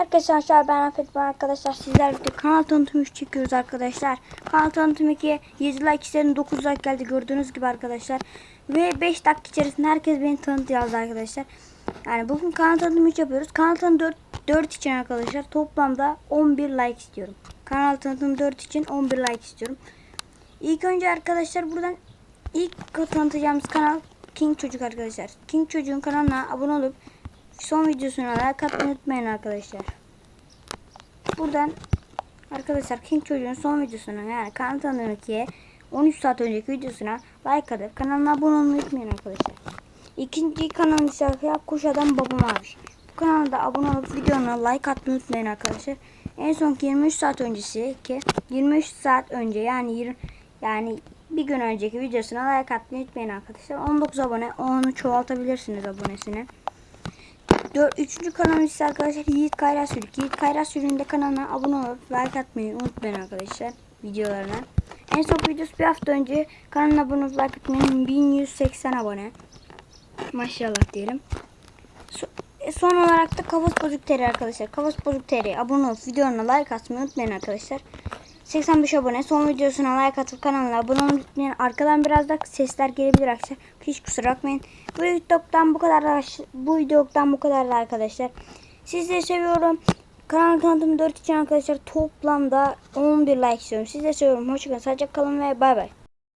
Herkese arkadaşlar ben Afet ben arkadaşlar sizlerle birlikte kanal tanıtım 3 çekiyoruz arkadaşlar. Kanal tanıtım 2'ye 7 like istedim 9 like geldi gördüğünüz gibi arkadaşlar. Ve 5 dakika içerisinde herkes beni tanıt yazdı arkadaşlar. Yani bugün kanal tanıtım 3 yapıyoruz. Kanal tanıtım 4, 4 için arkadaşlar toplamda 11 like istiyorum. Kanal tanıtım 4 için 11 like istiyorum. İlk önce arkadaşlar buradan ilk tanıtacağımız kanal King Çocuk arkadaşlar. King Çocuk'un kanalına abone olup son videosuna like atmayı unutmayın arkadaşlar. Buradan arkadaşlar King Çocuğun son videosuna yani kanal 2'ye 13 saat önceki videosuna like atıp kanalına abone olmayı unutmayın arkadaşlar. İkinci kanal ise arkadaşlar Kuş Adam Babam abi. Bu kanalda abone olup videona like atmayı unutmayın arkadaşlar. En son 23 saat öncesi ki 23 saat önce yani 20 yani bir gün önceki videosuna like atmayı unutmayın arkadaşlar. 19 abone onu çoğaltabilirsiniz abonesini. Dör, üçüncü kanal ise arkadaşlar Yiğit Kayra Sürük. Yiğit Kayra Sürük'ün de kanalına abone olup like atmayı unutmayın arkadaşlar videolarına. En son videosu bir hafta önce kanalına abone olup like atmayı 1180 abone. Maşallah diyelim. So- e, son olarak da Kafas Bozuk Teri arkadaşlar. Kafas Bozuk Teri abone olup videolarına like atmayı unutmayın arkadaşlar. 85 abone. Son videosuna like atıp kanalına abone olmayı. Arkadan biraz da sesler gelebilir arkadaşlar. Hiç kusura bakmayın. Bu videodan bu kadar bu videodan bu kadar arkadaşlar. Sizleri seviyorum. Kanal tanıtım 4 için arkadaşlar toplamda 11 like istiyorum. Sizleri seviyorum. Hoşçakalın. Sadece kalın ve bay bay.